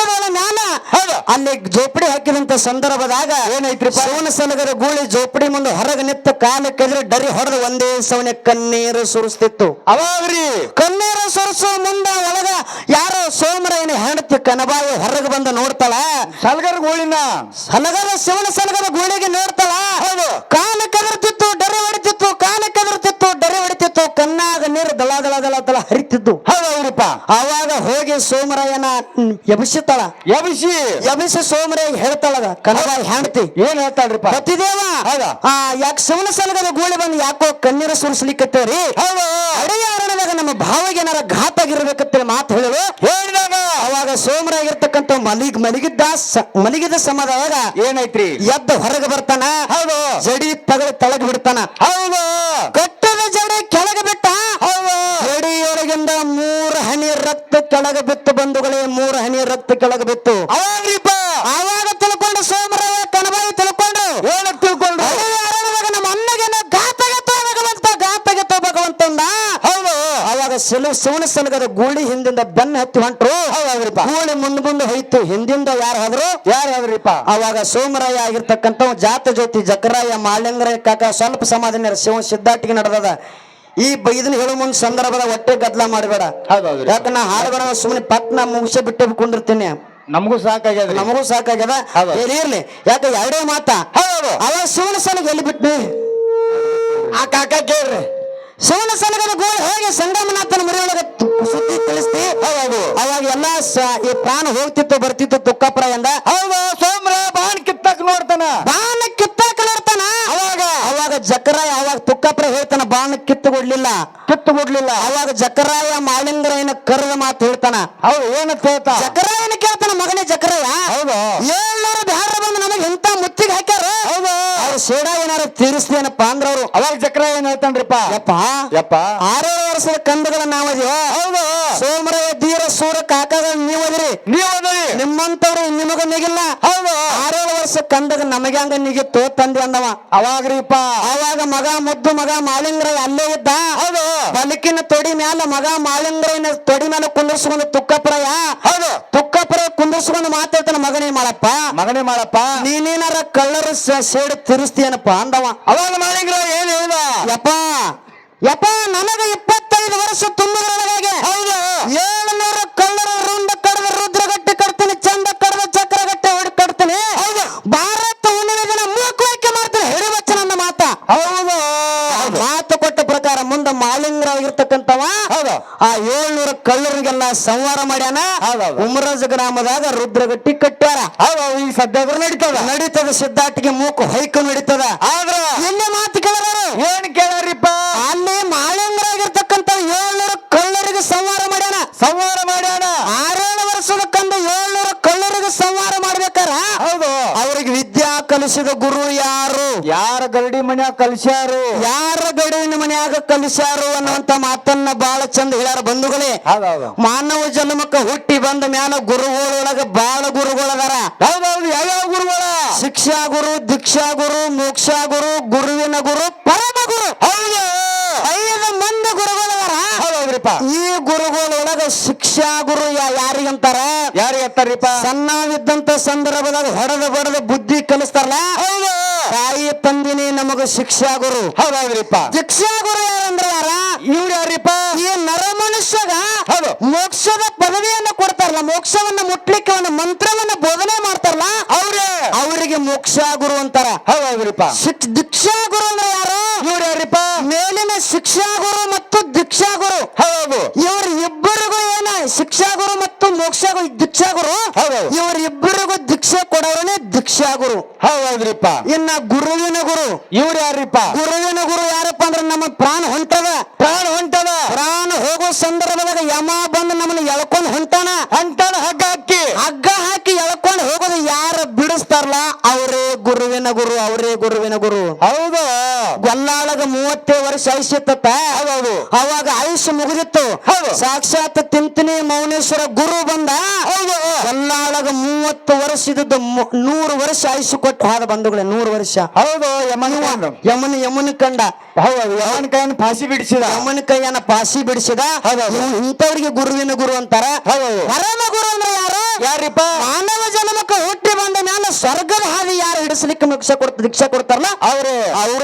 ಅಲ್ಲಿ ಜೋಪಡಿ ಹಾಕಿದಂತ ಸಂದರ್ಭದಾಗ ಏನೈತ್ರಿ ಸೋನ ಸಲಗದ ಗೂಳಿ ಜೋಪಡಿ ಮುಂದೆ ಹೊರಗೆ ನಿತ್ತ ಕಾಲ ಕೆದ್ರೆ ಡರಿ ಹೊಡೆದು ಒಂದೇ ಸವನೆ ಕಣ್ಣೀರು ಸುರಿಸ್ತಿತ್ತು. ಅವಾಗ್ರಿ? ಕಣ್ಣೀರು ಸುರಿಸೋ ಮುಂದೆ ಒಳಗ ಯಾರೋ ಸೋಮರೇನ ಹೆಂಡತಿ ಕನಬಾಯಿ ಹೊರಗೆ ಬಂದು ನೋಡ್ತಾಳ. ಸಲಗರ ಗೂಳಿನ? ಸಲಗರ ಶಿವನ ಸಲಗರ ಗೂಳಿಗೆ ನೋಡ್ತಾಳ. ಹೌದು. ಕಾಲ ಕದರ್ತಿತ್ತು ಡರಿ ಹೊಡಿತಿತ್ತು ಕಾಲ ಕದರ್ತಿತ್ತು ಡರಿ ಹೊಡಿತಿತ್ತು ಕಣ್ಣಾಗ ನೀರು ದಳ ದಳ ದಳ ದಳ ಹರಿತಿದ್ದು ಆವಾಗ ಹೋಗಿ ಸೋಮರಾಯನ ಎಬಿಸುತ್ತಾಳ ಎಬಿಸಿ ಎಬಿಸಿ ಸೋಮರಾಯ ಹೇಳ್ತಾಳದ ಕನಕ ಹೆಂಡತಿ ಏನ್ ಹೇಳ್ತಾಳ್ರಿಪ್ಪ? ಪತಿದೇವ? ಆ ಯಾಕೆ ಶಿವನ ಸಲಗದ ಗೋಳಿ ಬಂದು ಯಾಕೋ ಕಣ್ಣೀರ ಸುರಿಸ್ಲಿಕ್ಕತ್ತೇವ್ರಿ? ಅಡಿಯಾರಣದಾಗ ನಮ್ಮ ಭಾವಿಗೆ ಏನಾರ ಘಾತ ಆಗಿರ್ಬೇಕಂತೇಳಿ ಮಾತು ಹೇಳಲು ಹೇಳಿದಾಗ. ಅವಾಗ ಸೋಮರಾಗಿರ್ತಕ್ಕಂಥ ಮಲಿಗ್ ಮಲಗಿದ್ದ ಮಲಗಿದ ಸಮದಾಗ ಏನೈತ್ರಿ ಎದ್ದ ಹೊರಗೆ ಬರ್ತಾನ. ಹೌದು. ಜಡಿ ತಗದ ತಳಗ್ ಬಿಡ್ತಾನ. ಹೌದು. ಕಟ್ಟದ ಜಡಿ ಕೆಳಗೆ ಬಿಟ್ಟ. ಹೌದು. ಜಡಿಯೊಳಗಿಂದ ಮೂರು ಹನಿ ರಕ್ತ ಕೆಳಗೆ ಬಿತ್ತು ಬಂಧುಗಳೇ ಮೂರು ಹನಿ ರಕ್ತ ಕೆಳಗೆ ಬಿತ್ತು. ಅವಾಗ್ರಿಪ್ಪ! ಅವಾಗ ತಿಳ್ಕೊಂಡು ಸೋಮರಾಯ ಕಣಬಾಯಿ ತಿಳ್ಕೊಂಡು ಏನು ತಿಳ್ಕೊಂಡು. ನಮ್ಮ ಅಣ್ಣಗೆನ ಗಾತಗೆ ಭಗವಂತ ಗಾತಗೆ ಭಗವಂತ ಅಂದ. ಹೌದು. ಅವಾಗ ಸಿಲು ಸಲಗದ ಗೂಳಿ ಹಿಂದಿಂದ ಬೆನ್ನ ಹತ್ತಿ ಹೊಂಟ್ರು. ಹೌದ್ರಿಪ್ಪ ಗೂಳಿ ಮುಂದ್ ಮುಂದೆ ಹೋಯ್ತು. ಹಿಂದಿಂದ ಯಾರು ಹೋದ್ರು? ಯಾರು ಹೇಳ್ರಿಪ್ಪ ಅವಾಗ ಸೋಮರಾಯ ಆಗಿರ್ತಕ್ಕಂಥ ಜಾತ ಜ್ಯೋತಿ ಜಕರಾಯ ಮಾಲಿಂಗರಾಯ ಕಾಕ ಸ್ವಲ್ಪ ಸಮಾಧಾನ ಶಿವ ಸಿದ್ಧಾಟಿಗೆ ನಡೆದದ. ಈ ಬೈದನ್ ಇದನ್ನ ಹೇಳೋ ಮುಂದ್ ಸಂದರ್ಭದ ಹೊಟ್ಟೆ ಗದ್ಲ ಮಾಡಬೇಡ. ಹೌದು ಯಾಕ ನಾ ಹಾಡುಗಳ ಸುಮ್ಮನೆ ಪಟ್ನ ಮುಗಿಸಿ ಬಿಟ್ಟು ಕುಂದಿರ್ತೀನಿ ನಮಗೂ ಸಾಕಾಗ್ಯದ ನಮಗೂ ಸಾಕಾಗ್ಯದ. ಇರ್ಲಿ ಯಾಕೆ ಎರಡೇ ಮಾತ? ಅವ ಶಿವನ ಸಲಗ ಎಲ್ಲಿ ಬಿಟ್ನಿ? ಆ ಕಾಕ ಕೇಳ್ರಿ. ಶಿವನ ಸಲಗದ ಗೋಳು ಹೇಗೆ ಸಂಗಮನಾಥನ ಮನೆಯೊಳಗೆ ತು- ಸುದ್ದಿ ತಿಳಿಸ್ತಿ? ಹೌದು. ಅವಾಗ ಎಲ್ಲಾ ಈ ಪ್ರಾಣ ಹೋಗ್ತಿತ್ತು ಬರ್ತಿತ್ತು ತುಕ್ಕಪ್ರಾಯಂದ ಹೌದು ಸೋಮ್ರ ಬಾಣ ಕಿತ್ತಕ್ ನೋಡ್ತಾನ. ಬಾಣ ಕಿತ್ತಕ್ ನೋಡ್ತಾನ? ಅವಾಗ. ಅವಾಗ ಜಕ್ರ ಅವಾಗ ತುಕ್ಕಪ್ರ ಹೇಳ್ತಾನ ಬಾಣ ಕಿತ್ತು ಕೊಡ್ಲಿಲ್ಲ ಕಿತ್ತು ಕೊಡ್ಲಿಲ್ಲ ಅವಾಗ ಜಕರಾಯ ಮಾಳಿಂಗರಾಯನ ಕರೆದ ಮಾತು ಹೇಳ್ತಾನ. ಅವ್ರು ಏನ ಹೇಳ್ತಾ? ಜಕರಾಯನ ಕೇಳ್ತಾನ ಮಗನೇ ಜಕರಾಯ. ಹೌದು. ಏಳ್ನೂರು ಬ್ಯಾರ ಬಂದು ನಮಗೆ ಇಂತ ಮುತ್ತಿಗೆ ಹಾಕ್ಯಾರ. ಹೌದು. ಅವ್ರು ಸೇಡಾ ಏನಾರ ತೀರಿಸ್ದೇನಪ್ಪ ಅಂದ್ರ ಅವ್ರು. ಅವಾಗ ಜಕರಾಯ ಏನ್ ಹೇಳ್ತಾನ್ರಿಪ್ಪ? ಯಪ್ಪ. ಯಪ್ಪ. ಆರೇ ವರ್ಷದ ಕಂದಗಳ ನಾವದಿವ? ಹೌದು. ಸೋಮರ ಧೀರ ಸೂರ ಕಾಕಗಳು ನೀವದಿರಿ ನೀವು ಅದರಿ. ನಿಮ್ಮಂತವ್ರು ನಿಮಗ ನಿಗಿಲ್ಲ ಹೌದು. ಆರೇಳು ವರ್ಷ ಕಂದಗ ನಮಗೆ ಹಂಗ ನಿಗಿತ್ತು ತಂದೆ ಅಂದವ. ಅವಾಗ್ರಿಪ್ಪ. ಅವಾಗ ಮಗ ಮುದ್ದು ಮಗ ಮಾಳಿಂಗರಾಯ ಅಲ್ಲೇ ಇದ್ದ? ಹೌದು. ಬಲಕಿನ ತೊಡಿ ಮ್ಯಾಲ ಮಗ ಮಾಳಿಂಗರಾಯನ ತೊಡಿ ಮೇಲೆ ಕುಂದಿರ್ಸ್ಕೊಂಡು ತುಕ್ಕಪ್ರಾಯ ಹೌದು. ತುಕ್ಕಪ್ರಯ ಕುಂದಿರ್ಸ್ಕೊಂಡು ಮಾತಾಡ್ತಾನ ಮಗನೇ ಮಾಡಪ್ಪ. ಮಗನೇ ಮಾಡಪ್ಪ. ನೀನೇನಾರ ಕಳ್ಳರ ಸೇಡ್ ತಿರುಸ್ತೀಯನಪ್ಪ ಅಂದವ. ಅವಾಗ ಮಾಳಿಂಗ್ರ ಏನ್ ಹೇಳಿದ? ಯಪ್ಪ ಯಪ್ಪ ನನಗ ಇಪ್ಪತ್ತೈದು ವರ್ಷ ತುಂಬಿದ್ರೊಳಗೆ ಹೌದು. ಏಳುನೂರು ಕಳ್ಳರ ರುಂಡ ಕಡದ ರುದ್ರಗಟ್ಟೆ ಕಟ್ತೀನಿ ಚಂದ ಕಡದ ಚಕ್ರಗಟ್ಟೆ ಹೊಡಿ ಕಟ್ತೀನಿ. ಹೌದು. ಭಾರತ ಹುಣ್ಣಿಮೆ ದಿನ ಮೂಕುವೈಕೆ ಮಾಡ್ತೀನಿ ನನ್ನ ಮಾತ. ಹೌದು. ಕೊಟ್ಟ ಪ್ರಕಾರ ಮುಂದೆ ಮಾಲಿಂಗರಾಗಿರ್ತಕ್ಕಂಥವ ಆ ಏಳ್ನೂರ ಕಳ್ಳರಿಗೆಲ್ಲ ಸಂಹಾರ ಮಾಡ್ಯಾನ. ಉಮರಾಜ ಗ್ರಾಮದಾಗ ರುದ್ರಗಟ್ಟಿ ಕಟ್ಟ್ಯಾರ. ಈ ಸದ್ಯದ್ರು ನಡೀತದ. ನಡೀತದ ಸಿದ್ದಾಟಿಗೆ ಮೂಕು ಹೈಕ ನಡೀತದ. ಆದ್ರೆ ಎಲ್ಲಿ ಮಾತು ಕೇಳಿದಾರು. ಏನ್ ಕೇಳಾರಿಪ್ಪ? ಅಲ್ಲಿ ಮಾಲಿಂಗರಾಗಿರ್ತಕ್ಕಂಥ ಏಳ್ನೂರ ಕಳ್ಳರಿಗೆ ಸಂಹಾರ ಮಾಡ್ಯಾನ. ಸಂಹಾರ ಮಾಡ್ಯಾನ ಆರೇಳು ವರ್ಷದ ಕಂದು ಏಳ್ನೂರು ಕಳ್ಳರಿಗೆ ಸಂಹಾರ ಮಾಡ್ಬೇಕಾರ ಹೌದು ಅವ್ರಿಗೆ ವಿದ್ಯಾ ಕಲಿಸಿದ ಗುರು ಯಾರು? ಯಾರ ಗರಡಿ ಮನ್ಯಾಗ ಕಲಿಸ್ಯಾರು? ಯಾರ ಗರಡಿನ ಮನ್ಯಾಗ ಕಲಿಸ್ಯಾರು ಅನ್ನುವಂತ ಮಾತನ್ನ ಬಹಳ ಚಂದ ಹೇಳ್ಯಾರ ಬಂಧುಗಳೇ. ಹೌದೌದು ಮಾನವ ಜನ್ಮಕ್ಕ ಹುಟ್ಟಿ ಬಂದ ಮ್ಯಾಲ ಗುರುಗಳೊಳಗ ಬಾಳ ಗುರುಗಳದಾರ. ಹೌದೌದು ಯಾವ್ಯಾವ ಗುರುಗಳ? ಶಿಕ್ಷಾ ಗುರು ದೀಕ್ಷಾ ಗುರು ಮೋಕ್ಷಾ ಗುರು ಗುರುವಿನ ಗುರು ಪರಮ ಗುರು ಹೌದು. ಐದು ಮಂದಿ ಗುರುಗಳವರ? ಹೌದೌದ್ರಿಪ್ಪ. ಈ ಗುರುಗಳೊಳಗ ಶಿಕ್ಷಾ ಗುರು ಯಾ- ಯಾರಿಗಂತಾರ? ಯಾರಿಗೆ ಎತ್ತಾರಿಪ್ಪ ಸಣ್ಣವಿದ್ದಂತ ಸಂದರ್ಭದಾಗ ಹೊಡೆದ ಬಡದ ಬುದ್ಧಿ ಕಲಿಸ್ತಾರಲ್ಲ? ಹೌದು. ತಾಯಿ ತಂದಿನಿ ನಮಗ ಶಿಕ್ಷಾ ಗುರು. ಹೌದೌದ್ರಿಪ್ಪ. ಶಿಕ್ಷಾ ಗುರು ಯಾರಂದ್ರ ಯಾರ ಇವ್ರು ಯಾರಿಪ್ಪ ಈ ನರ ಮನುಷ್ಯಗ ಹೌದು. ಮೋಕ್ಷದ ಪದವಿಯನ್ನ ಕೊಡ್ತಾರಲ್ಲ ಮೋಕ್ಷವನ್ನ ಮುಟ್ಲಿಕ್ಕೆ ಒಂದು ಮಂತ್ರವನ್ನ ಬೋಧನೆ ಮಾಡ್ತಾರಲ್ಲ ಅವ್ರೇ. ಅವರಿಗೆ ಮೋಕ್ಷಾ ಗುರು ಅಂತಾರ. ಹೌದೌದ್ರಿಪ್ಪ. ಶಿಕ್ ದೀಕ್ಷಾ ಗುರು ಅಂದ್ರೆ ಯಾರು? ಇವ್ರು ಯಾರಿಪ್ಪ ಮೇಲಿನ ಶಿಕ್ಷಾ ಗುರು ಮತ್ತು ದೀಕ್ಷಾ ಗುರು. ಹೌದು. ಇವ್ರ ಇಬ್ಬರಿಗೂ ಏನ ಶಿಕ್ಷಾ ಗುರು ಮತ್ತು ಮೋಕ್ಷ ಗುರು ದೀಕ್ಷಾ ಗುರು ಹೌದೌದು. ಇವ್ರ ಇಬ್ಬರಿಗೂ ದೀಕ್ಷೆ ಕೊಡೋರೇ ದೀಕ್ಷಾ ಗುರು ಹೌದೌದ್ರಿಪ್ಪ. ಇನ್ನ ಗುರುವಿನ ಗುರು. ಇವ್ರು ಯಾರಿಪ್ಪ ಗುರುವಿನ ಗುರು ಯಾರಪ್ಪ ಅಂದ್ರೆ ನಮ್ಮ ಪ್ರಾಣ ಹೊಂಟದ ಪ್ರಾಣ ಹೊಂಟದ ಪ್ರಾಣ ಹೋಗೋ ಸಂದರ್ಭದಾಗ ಯಮ ಬಂದು ನಮ್ಮನ್ನ ಎಳ್ಕೊಂಡು ಹೊಂಟಾನ. ಹೊಂಟಾನ ಹಗ್ಗ ಹಾಕಿ. ಹಗ್ಗ ಹಾಕಿ ಎಳ್ಕೊಂಡು ಹೋಗೋದು ಯಾರು ಬಿಡಿಸ್ತಾರಲ್ಲ ಅವರೇ ಗುರುವಿನ ಗುರು ಅವರೇ ಗುರುವಿನ ಗುರು. ಹೌದು. ಗೊಲ್ಲಾಳಗ ಮೂವತ್ತೇ ವರ್ಷ ಹೌದು ಅವಾಗ ಆಯುಷ್ ಮುಗಿದಿತ್ತು. ಹೌದು. ಸಾಕ್ಷಾತ್ ತಿಂತಿನಿ ಮೌನೇಶ್ವರ ಗುರು ಬಂದ. ಹೌದು. ಗೊಲ್ಲಾಳಗ ಮೂವತ್ತು ವರ್ಷ ಇದ್ದ ನೂರು ವರ್ಷ ಆಯುಷ್ ಕೊಟ್ಟು ಹಾದ ಬಂಧುಗಳೇ ನೂರು ವರ್ಷ. ಹೌದು ಯಮನ ಯಮನ ಯಮನ ಕಂಡ. ಹೌದು ಯಮನ ಕೈಯನ್ನು ಪಾಸಿ ಬಿಡಿಸಿದ. ಯಮನ ಕೈಯನ್ನ ಪಾಸಿ ಬಿಡಿಸಿದ. ಹೌದು. ಇಂಥವ್ರಿಗೆ ಗುರುವಿನ ಗುರು ಅಂತಾರ. ಹೌದು. ಪರಮ ಗುರು ಅಂದ್ರೆ ಯಾರು? ಯಾರಿಪ್ಪ? ಮಾನವ ಜನ್ಮಕ್ಕೆ ಹುಟ್ಟಿ ಬಂದ ಮ್ಯಾಲ ಸ್ವರ್ಗದ ಹಾದಿ ಯಾರು ಹಿಡಿಸಲಿಕ್ಕೆ ಮುಕ್ಷ ಕೊಡ್ತ ದೀಕ್ಷಾ ಕೊಡ್ತಾರಲ್ಲ? ಅವರ. ಅವ್ರ.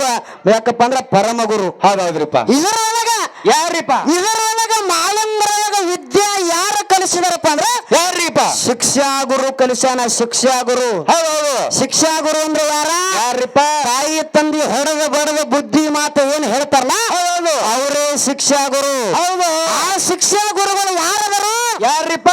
ಅಂದ್ರ ಪರಮ ಗುರು ಹೌದೌದ್ರಿಪ್ಪ. ಇದರೊಳಗ ಯಾರಿಪ್ಪ ಇದರೊಳಗ ಮಾಲಂಗರೊಳಗ ವಿದ್ಯೆ ಯಾರು ಕಲಿಸಿದಾರಪ್ಪ ಅಂದ್ರೆ ಯಾರಿಪ್ಪ ಶಿಕ್ಷಾ ಗುರು ಕಲಿಸ್ಯಾನ ಶಿಕ್ಷಾ ಗುರು ಹೌದೌದು. ಶಿಕ್ಷಾ ಗುರು ಅಂದ್ರೆ ಯಾರ? ಯಾರಿಪ್ಪ ತಾಯಿ ತಂದಿ ಹೊಡೆದ ಬಡದ ಬುದ್ಧಿ ಮಾತು ಏನು ಹೇಳ್ತಾರಲ್ಲ? ಹೌದು ಅವರೇ ಶಿಕ್ಷಾ ಗುರು ಹೌದು. ಆ ಶಿಕ್ಷಾ ಗುರುಗಳು ಯಾರದರು ಯಾರಿಪ್ಪ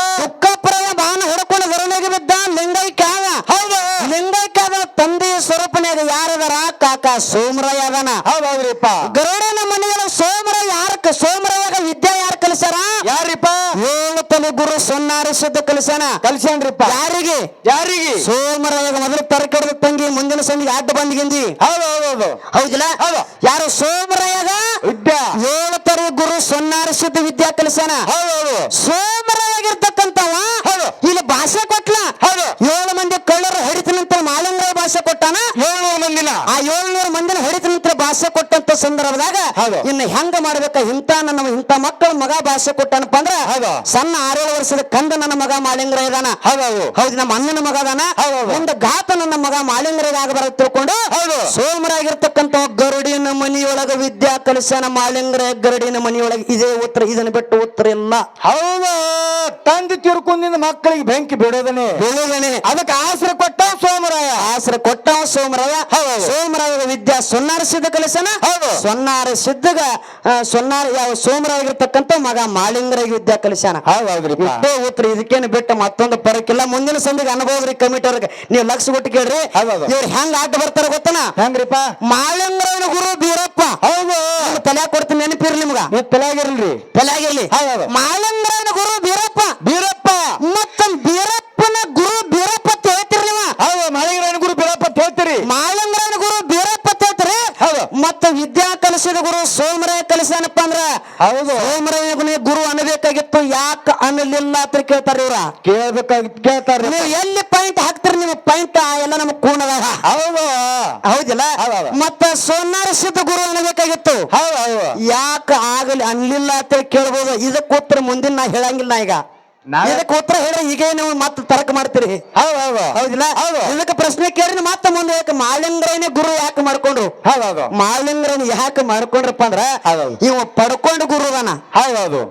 ಕಾಕಾ ಯಾರದಾರ ಕಾಕ ಸೋಮರಾಯ ಅದನ. ಹೌದೌದ್ರಿಪ್ಪ. ಗರುಡನ ಮನೆಯಲ್ಲಿ ಸೋಮರ ಯಾರ ಸೋಮರಾಯಾಗ ವಿದ್ಯಾ ಯಾರು ಕಲಿಸಾರ ಯಾರಿಪ್ಪ? ಏಳು ತಲೆ ಗುರು ಸೊನ್ನಾರಿ ಕಲಿಸಣ ಕಲ್ಸ್ಯಾನ್ರಿಪ್ಪ. ಯಾರಿಗೆ? ಯಾರಿಗೆ? ಸೋಮರಾಯಾಗ ಮೊದಲು ತರಕಡದ ತಂಗಿ ಮುಂದಿನ ಸಂದಿಗೆ ಅಡ್ಡ ಬಂದಿಗಿಂದಿ ಹೌದು ಹೌದೌದು ಹೌದಿಲ್ಲ? ಹೌದು. ಯಾರು ಸೋಮರಾಯಾಗ ವಿದ್ಯಾ. ಏಳು ತರ ಗುರು ಸೊನ್ನಾರಿ ಶುದ್ಧ ವಿದ್ಯಾ ಕಲಿಸಣ ಹೌದೌದು. ಸೋಮರಾಯಾಗಿರ್ತ ಹೌದು. ಇಲ್ಲಿ ಭಾಷೆ ಕೊಟ್ಲ ಹೌದು ಏಳು ಮಂದಿ ಕಳ್ಳರು ಹರಿತನಂತರ ಭಾಷೆ ಕೊಟ್ಟಾನ? ಏಳ್ನೂರು ಮಂದಿನ. ಆ ಏಳ್ನೂರು ಮಂದಿನ ಹರಿತನಂತರ ಭಾಷೆ ಕೊಟ್ಟಂತ ಸಂದರ್ಭದಾಗ. ಇನ್ನು ಹೆಂಗ ಮಾಡ್ಬೇಕ ಇಂತ ನನ್ನ ಇಂತ ಮಕ್ಕಳ ಮಗ ಭಾಷೆ ಕೊಟ್ಟನಪ್ಪ ಅಂದ್ರ. ಸಣ್ಣ ಆರೇಳು ವರ್ಷದ ಕಂದ ನನ್ನ ಮಗ ಮಾಲಿಂಗ್ರ ಇದಾನ. ಹೌದು ನಮ್ಮ ಅಣ್ಣನ ಮಗ ಅದಾನ. ಒಂದು ಘಾತ ನನ್ನ ಮಗ ಮಾಲಿಂಗರಾಯ ಬರ ತಿಳ್ಕೊಂಡು ಹೌದು. ಸೋಮರಾಗಿರ್ತಕ್ಕಂಥ ಗರುಡಿನ ಮನಿಯೊಳಗ ವಿದ್ಯಾ ಕಲಿಸನ ಮಾಳಿಂಗ್ರ ಗರುಡಿನ ಮನಿಯೊಳಗೆ. ಇದೇ ಉತ್ತರ ಇದನ್ನ ಬಿಟ್ಟು ಉತ್ತರ ಇಲ್ಲ. ಹೌದು. ತಂದೆ ತಿರ್ಕೊಂಡಿನ ಮಕ್ಕಳಿಗೆ ಬೆಂಕಿ ಬಿಡೋದನೆ ಬಿಡೋದನೆ ಅದಕ್ಕೆ ಆಸರೆ ಕೊಟ್ಟ ಸೋಮರಾಯ. ಆಸರೆ ಕೊಟ್ಟ ಸೋಮರಾಯ. ಹೌದು. ಸೋಮರಾಯ ವಿದ್ಯಾ ಸುನ್ನಾರಿಸಿದ ಕಲಿಸನ ಹೌದು. ಸೊನ್ನಾರ ಸಿದ್ಧಗ ಸೊನ್ನಾರ ಯಾವ ಸೋಮರಾಗಿರ್ತಕ್ಕಂಥ ಮಗ ಮಾಳಿಂಗರಾಗಿ ವಿದ್ಯಾ ಕಲಿಸ್ಯಾನ. ಹೌದ್ರಿ ಇಷ್ಟೇ ಉತ್ತರ ಇದಕ್ಕೇನು ಬಿಟ್ಟು ಮತ್ತೊಂದು ಪರಕ್ಕಿಲ್ಲ ಮುಂದಿನ ಸಂದಿಗೆ ಅನುಭವ್ರಿ ಕಮಿಟಿ ಅವ್ರಿಗೆ. ನೀವು ಲಕ್ಷ ಕೊಟ್ಟು ಕೇಳ್ರಿ. ಇವ್ರು ಹೆಂಗ್ ಆಟ ಬರ್ತಾರ ಗೊತ್ತನ? ಹೆಂಗ್ರಿಪ್ಪ? ಮಾಳಿಂಗರಾಯನ ಗುರು ಬೀರಪ್ಪ. ಹೌದು. ತಲೆ ಕೊಡ್ತೀನಿ ನೆನಪಿರ್ ನಿಮ್ಗ. ನೀವು ತಲೆಯಾಗಿರ್ಲಿ. ತಲೆಯಾಗಿರ್ಲಿ. ಮಾಳಿಂಗರಾಯನ ಗುರು ಬೀರಪ್ಪ. ಬೀರಪ್ಪ. ಮತ್ತೊಂದು ಬೀರಪ್ಪನ ಗುರು ಬೀರಪ್ಪ ಅಂತ ಹೇಳ್ತೀರಿ ನೀವು. ಹೌದು ಮಳೆಗಿರಾಯನ ಗುರು ಬೀರಪ್ಪ ಹೇಳ್ತೀರಿ. ಮಾಳಿಂಗರಾಯನ ಗುರು ಬೀರಪ್ಪ ಅಂತ ಹೇಳ್ತೀರಿ ಹೌದು. ಮತ್ತ ವಿದ್ಯಾ ಕಲಿಸಿದ ಗುರು ಸೋಮರಾಯ ಕಲಿಸ್ಯಾನಪ್ಪ ಅಂದ್ರ? ಹೌದು. ಸೋಮರಾಯನೇ ಗುರು ಅನ್ನಬೇಕಾಗಿತ್ತು ಯಾಕ ಅನ್ನಲಿಲ್ಲ ಅಂತ ಕೇಳ್ತಾರ ಇವ್ರ? ಕೇಳ್ಬೇಕಾಗಿತ್ತು ಕೇಳ್ತಾರ ನೀವು ಎಲ್ಲಿ ಪಾಯಿಂಟ್ ಹಾಕ್ತೀರಿ ನಿಮ್ಮ ಪಾಯಿಂಟ್ ಎಲ್ಲ ನಮ್ ಕೂಣದಾಗ ಹೌದು. ಹೌದಿಲ್ಲ. ಮತ್ತ ಸೋನಾರ ಸಿದ್ಧ ಗುರು ಅನ್ನಬೇಕಾಗಿತ್ತು. ಹೌದು ಯಾಕ ಆಗಲಿ ಅನ್ಲಿಲ್ಲ ಅಂತ ಕೇಳ್ಬೋದು. ಇದಕ್ಕೋತ್ರ ಮುಂದಿನ ನಾ ಹೇಳಂಗಿಲ್ಲ ನಾ ಈಗ. ಇದಕ್ಕೆ ಉತ್ತರ ಹೇಳಿ ಈಗ ನೀವು ಮತ್ತೆ ತರಕ ಮಾಡ್ತೀರಿ. ಹೌದು ಹೌದು. ಹೌದಿಲ್ಲ? ಹೌದು. ಇದಕ್ಕೆ ಪ್ರಶ್ನೆ ಕೇಳಿ ಮತ್ತೆ ಮುಂದೆ ಯಾಕೆ ಮಾಳಿಂಗ್ರನೇ ಗುರು ಯಾಕೆ ಮಾಡ್ಕೊಂಡ್ರು? ಹೌದು ಮಾಳಿಂಗ್ರನ್ ಯಾಕೆ ಮಾಡ್ಕೊಂಡ್ರಪ್ಪ ಅಂದ್ರ ಹೌದೌದು. ಇವ ಪಡ್ಕೊಂಡು ಗುರುದಾನ ಹೌದು ಹೌದು.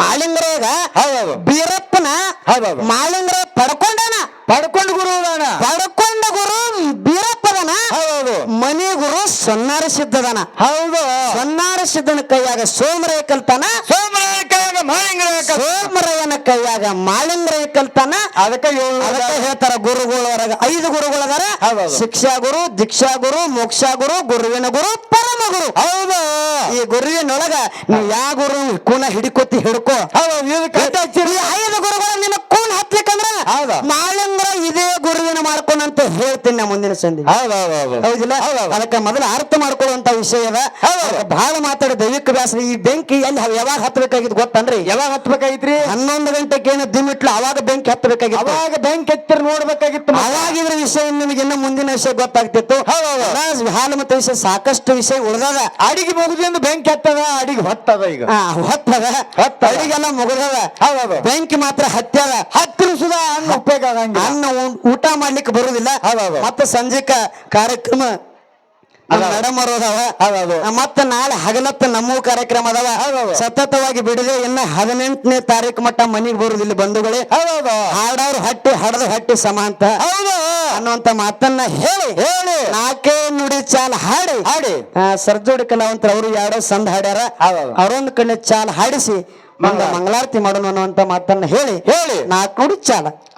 ಮಾಲಿಂಗ್ರೇಗ ಹೌದೌದು ಬೀರಪ್ಪನ ಹೌದೌದು. ಪಡ್ಕೊಂಡಾನ ಪಡ್ಕೊಂಡನ. ಪಡ್ಕೊಂಡು ಗುರು ಅದಾನ. ಪಡ್ಕೊಂಡ ಗುರು ಬೀರಪ್ಪದನ. ಹೌದೌದು ಮನಿ ಗುರು ಸೊನ್ನಾರ ಸಿದ್ಧದನ ಹೌದು. ಸೊನ್ನಾರ ಸಿದ್ಧನ ಕೈಯಾಗ ಸೋಮರೇ ಕಲ್ತಾನ ಸೋಮರಾಯ ಕೈಯಾಗ ಸೋಮರಾಯನ ಕೈಯಾಗ ಮಾಳಿಂಗ್ರಾಯ ಕಲ್ತಾನ ಅದಕ್ಕೆ ಅದಕ್ಕೆ ಹೇಳ್ತಾರ ಗುರುಗಳ ಹೊರಗ ಐದು ಗುರುಗಳು ಅದಾರ. ಶಿಕ್ಷಾ ಗುರು ದೀಕ್ಷಾ ಗುರು ಮೋಕ್ಷಾ ಗುರು ಗುರುವಿನ ಗುರು ಪರಮ ಗುರು ಹೌದು. ಈ ಗುರುವಿನೊಳಗ ನೀ ಯಾವ ಗುರು? ಕೂನ ಹಿಡಿಕೋತಿ ಹಿಡ್ಕೋ. ಹೌದು ಐದು ಗುರುಗಳು ನಿನ್ನ ಕೂನ್ ಹತ್ಲಿಕ್ಕಂದ್ರ ಹೌದು. ಗುರುವಿನ ಮಾಡ್ಕೊಂಡಂತ ಹೇಳ್ತೀನಿ ನಾ ಮುಂದಿನ ಸಂಧಿ ಹೌದು ಹೌದು ಹೌದು ಹೌದಿಲ್ಲ. ಅದಕ್ಕೆ ಮೊದಲು ಅರ್ಥ ಮಾಡ್ಕೊಳ್ಳುವಂತ ವಿಷಯ ಅದ. ಬಹಳ ಮಾತಾಡಿ ದೈವಿಕ ವ್ಯಾಸ. ಈ ಬೆಂಕಿ ಎಲ್ಲಿ ಯಾವಾಗ ಹತ್ತಬೇಕಾಗಿತ್ತು ಗೊತ್ತನ್ರಿ? ಯಾವಾಗ ಹತ್ಬೇಕಾಗಿತ್ರಿ? ಹನ್ನೊಂದು ಗಂಟೆಗೆ ಏನು ದಿಮಿಟ್ಲು ಅವಾಗ ಬೆಂಕಿ ಹತ್ತಬೇಕಾಗಿತ್ತು ಅವಾಗ ಬೆಂಕಿ ಎತ್ತಿರ ನೋಡ್ಬೇಕಾಗಿತ್ತು. ಅವಾಗ ಇದ್ರ ವಿಷಯ ನಿಮಗೆ ಇನ್ನು ಮುಂದಿನ ವಿಷಯ ಗೊತ್ತಾಗ್ತಿತ್ತು. ಹಾಲು ಮತ್ತೆ ವಿಷಯ ಸಾಕಷ್ಟು ವಿಷಯ ಉಳ್ದದ. ಅಡಿಗೆ ಮುಗಿದಿಂದ ಬೆಂಕಿ ಹತ್ತದ ಅಡಿಗೆ ಹೊತ್ತದ ಈಗ. ಹೊತ್ತದ. ಹೊತ್ತ ಅಡಿಗೆಲ್ಲ ಮುಗಿದದ. ಬೆಂಕಿ ಮಾತ್ರ ಹತ್ಯದ. ಹತ್ತಿರ ಸುಧಾ ಅನ್ನ ಉಪಯೋಗ ಅನ್ನ ಊಟ ಊಟ ಮಾಡ್ಲಿಕ್ಕೆ ಬರುದಿಲ್ಲ. ಮತ್ತೆ ಸಂಜೆಕ ಕಾರ್ಯಕ್ರಮ ಮತ್ತ ಮೇಡಮ್ ಅದಾವ. ನಾಳೆ ಹಗಲತ್ತ ನಮ್ಮ ಕಾರ್ಯಕ್ರಮ ಅದಾವ. ಸತತವಾಗಿ ಬಿಡದೆ ಇನ್ನ ಹದಿನೆಂಟನೇ ತಾರೀಕು ಮಟ್ಟ ಮನೆಗೆ ಬರುದಿಲ್ಲ ಬಂಧುಗಳೇ. ಹಾಡವ್ರು ಹಟ್ಟಿ ಹಡದ ಹಟ್ಟಿ ಸಮ ಅಂತ. ಅನ್ನುವಂತ ಮಾತನ್ನ ಹೇಳಿ. ಹೇಳಿ. ನಾಲ್ಕೇ ನುಡಿ ಚಾಲ್ ಹಾಡಿ. ಹಾಡಿ. ಸರ್ಜೋಡಿ ಕಲಾವಂತ ಅವರು ಯಾರೋ ಸಂದ ಹಾಡ್ಯಾರ. ಅವರೊಂದು ಕಣ್ಣ ಚಾಲ್ ಹಾಡಿಸಿ ಮಂಗ ಮಂಗಳ- ಮಂಗಳಾರತಿ ಮಾಡೋಣ ಅನ್ನುವಂತ ಮಾತನ್ನ ಹೇಳಿ. ಹೇಳಿ. ನಾಲ್ಕು ನುಡಿ ಚಾಲ.